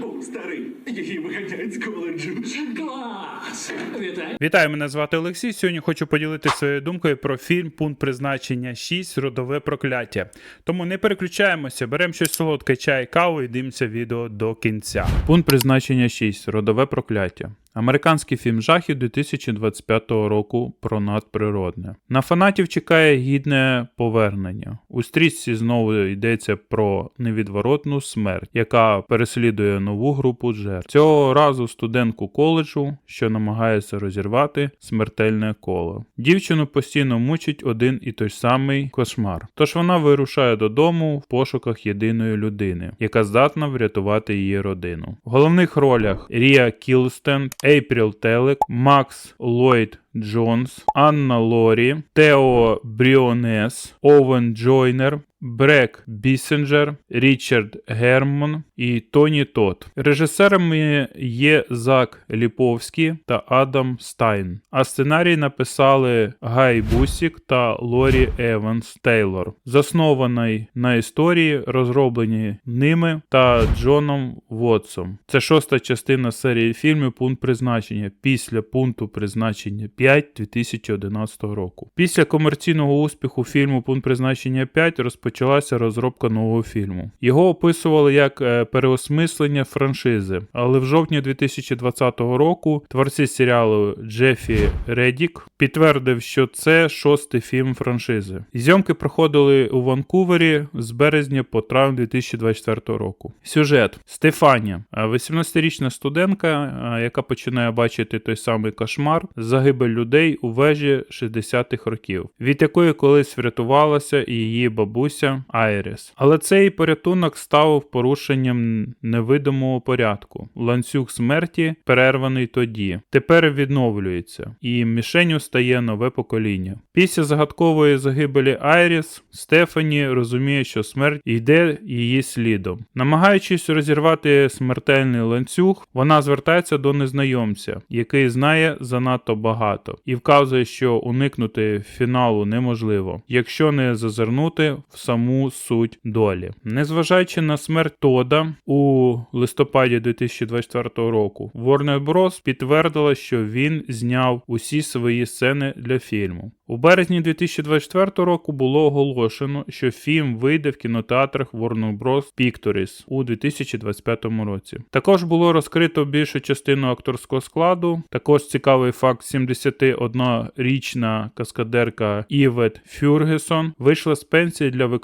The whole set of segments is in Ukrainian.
Був старий. Її виганяють з коледжу. Клас! Вітаю! Вітаю, мене звати Олексій. Сьогодні хочу поділитися своєю думкою про фільм Пункт призначення 6. Родове прокляття. Тому не переключаємося, беремо щось солодке, чай, каву і дивимося відео до кінця. Пункт призначення 6. Родове прокляття. Американський фільм жахів 2025 року про надприродне. На фанатів чекає гідне повернення. У стрічці знову йдеться про невідворотну смерть, яка переслідує нову групу жертв. Цього разу студентку коледжу, що намагається розірвати смертельне коло. Дівчину постійно мучить один і той самий кошмар. Тож вона вирушає додому в пошуках єдиної людини, яка здатна врятувати її родину. В головних ролях Рія Кілстен, Ейпріл Телек, Макс Ллойд Джонс, Анна Лорі, Тео Бріонес, Овен Джойнер, Брек Бісенджер, Річард Герман і Тоні Тот. Режисерами є Зак Ліповський та Адам Стайн. А сценарій написали Гай Бусік та Лорі Еванс Тейлор, заснований на історії, розроблені ними та Джоном Вотсом. Це шоста частина серії фільмів Пункт призначення після пункту призначення 5 2011 року. Після комерційного успіху фільму Пункт призначення 5 розпочалася розробка нового фільму. Його описували як е, переосмислення франшизи, але в жовтні 2020 року творці серіалу Джефі Редік підтвердив, що це шостий фільм франшизи. Зйомки проходили у Ванкувері з березня по травень 2024 року. Сюжет Стефанія, е, 18-річна студентка, е, яка починає бачити той самий кошмар, загибель людей у вежі 60-х років, від якої колись врятувалася і її бабуся Айріс. Але цей порятунок став порушенням невидимого порядку. Ланцюг смерті перерваний тоді. Тепер відновлюється, і мішенню стає нове покоління. Після загадкової загибелі Айріс Стефані розуміє, що смерть йде її слідом. Намагаючись розірвати смертельний ланцюг, вона звертається до незнайомця, який знає занадто багато, і вказує, що уникнути фіналу неможливо, якщо не зазирнути в саму суть долі. Незважаючи на смерть Тода у листопаді 2024 року, Warner Bros. підтвердила, що він зняв усі свої сцени для фільму. У березні 2024 року було оголошено, що фільм вийде в кінотеатрах Warner Bros. Pictures у 2025 році. Також було розкрито більшу частину акторського складу. Також цікавий факт: 71-річна каскадерка Івет Фюргесон вийшла з пенсії для виконання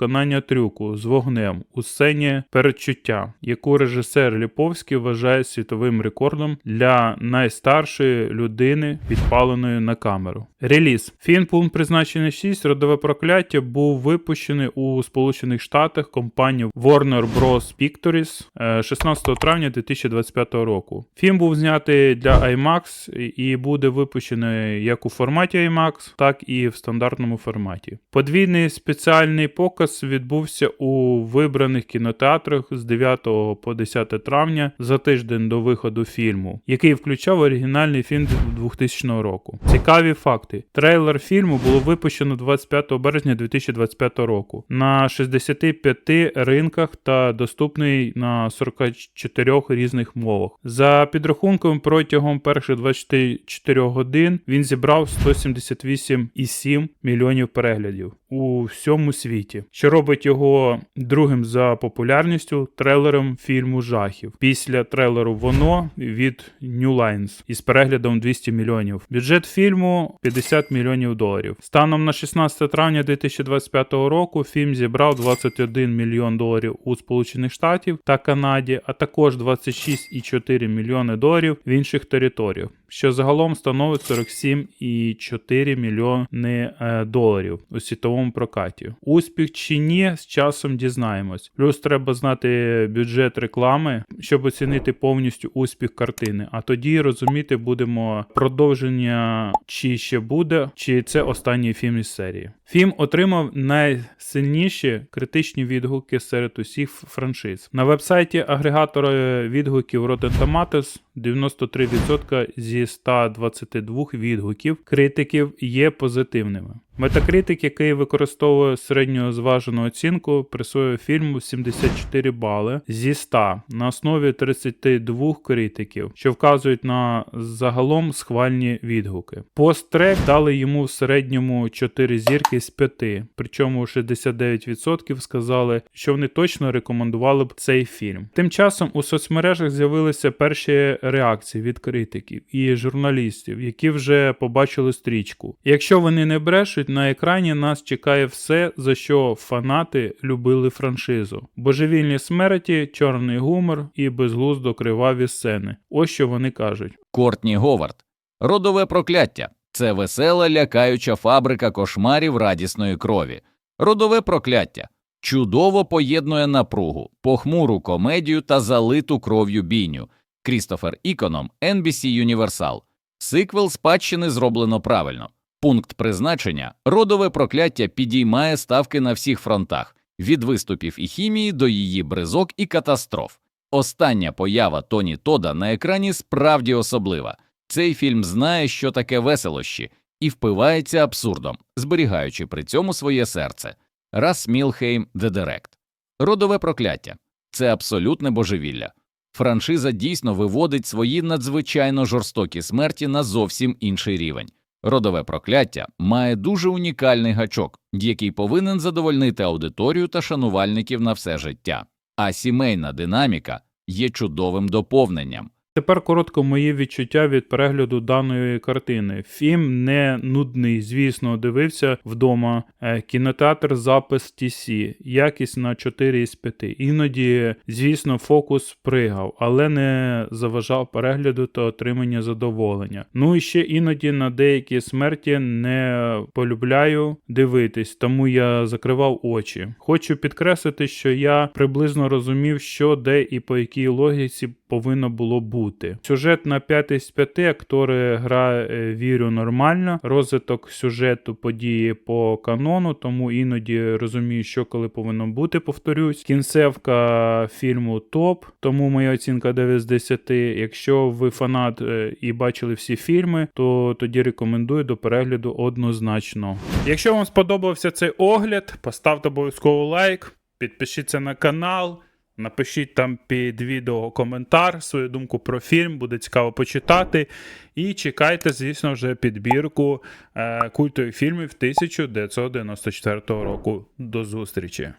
трюку з вогнем у сцені передчуття, яку режисер Ліповський вважає світовим рекордом для найстаршої людини, підпаленої на камеру. Реліз фільм пункт призначення 6 родове прокляття був випущений у Сполучених Штатах компанією Warner Bros. Pictures е, 16 травня 2025 року. Фільм був знятий для IMAX і буде випущений як у форматі IMAX, так і в стандартному форматі. Подвійний спеціальний показ відбувся у вибраних кінотеатрах з 9 по 10 травня за тиждень до виходу фільму, який включав оригінальний фільм 2000 року. Цікаві факти: трейлер фільму було випущено 25 березня 2025 року на 65 ринках та доступний на 44 різних мовах. За підрахунком протягом перших 24 годин він зібрав 178,7 мільйонів переглядів у всьому світі, що робить його другим за популярністю трейлером фільму жахів. Після трейлеру Воно від New Lines із переглядом 200 мільйонів. Бюджет фільму 50 мільйонів доларів. Станом на 16 травня 2025 року фільм зібрав 21 мільйон доларів у Сполучених Штатів та Канаді, а також 26,4 мільйони доларів в інших територіях, що загалом становить 47,4 мільйони е, доларів у світовому прокаті. Успіх чи ні, з часом дізнаємось. Плюс треба знати бюджет реклами, щоб оцінити повністю успіх картини. А тоді розуміти будемо продовження, чи ще буде, чи це останній фільм із серії. Фільм отримав найсильніші критичні відгуки серед усіх франшиз. На вебсайті агрегатора відгуків Rotten Tomatoes 93% зі 122 відгуків критиків є позитивними. Метакритик, який використовує середньозважену оцінку, присвоює фільму 74 бали зі 100 на основі 32 критиків, що вказують на загалом схвальні відгуки. Посттрек дали йому в середньому 4 зірки з 5, причому 69% сказали, що вони точно рекомендували б цей фільм. Тим часом у соцмережах з'явилися перші реакції від критиків і журналістів, які вже побачили стрічку. Якщо вони не брешуть, на екрані нас чекає все, за що фанати любили франшизу: божевільні смерті, чорний гумор і безглуздо криваві сцени. Ось що вони кажуть. Кортні Говард. Родове прокляття це весела, лякаюча фабрика кошмарів радісної крові. Родове прокляття чудово поєднує напругу, похмуру комедію та залиту кров'ю бійню. Крістофер Іконом, NBC Universal. Сиквел спадщини зроблено правильно. Пункт призначення родове прокляття підіймає ставки на всіх фронтах від виступів і хімії до її бризок і катастроф. Остання поява Тоні Тода на екрані справді особлива. Цей фільм знає, що таке веселощі, і впивається абсурдом, зберігаючи при цьому своє серце. Рас Мілхейм The Direct. Родове прокляття це абсолютне божевілля. Франшиза дійсно виводить свої надзвичайно жорстокі смерті на зовсім інший рівень. Родове прокляття має дуже унікальний гачок, який повинен задовольнити аудиторію та шанувальників на все життя. А сімейна динаміка є чудовим доповненням. Тепер коротко мої відчуття від перегляду даної картини. Фільм не нудний, звісно, дивився вдома. Е, Кінотеатр запис TC, якість на 4 із 5. Іноді, звісно, фокус пригав, але не заважав перегляду та отримання задоволення. Ну і ще іноді на деякі смерті не полюбляю дивитись, тому я закривав очі. Хочу підкреслити, що я приблизно розумів, що де і по якій логіці повинно було бути. Сюжет на 5 з 5, актори гра е, вірю нормально. Розвиток сюжету події по канону, тому іноді розумію, що коли повинно бути, повторюсь. Кінцевка фільму топ, тому моя оцінка 9 з 10. Якщо ви фанат е, і бачили всі фільми, то тоді рекомендую до перегляду однозначно. Якщо вам сподобався цей огляд, поставте обов'язково лайк, підпишіться на канал. Напишіть там під відео коментар, свою думку про фільм, буде цікаво почитати. І чекайте, звісно, вже підбірку е, культових фільмів 1994 року. До зустрічі!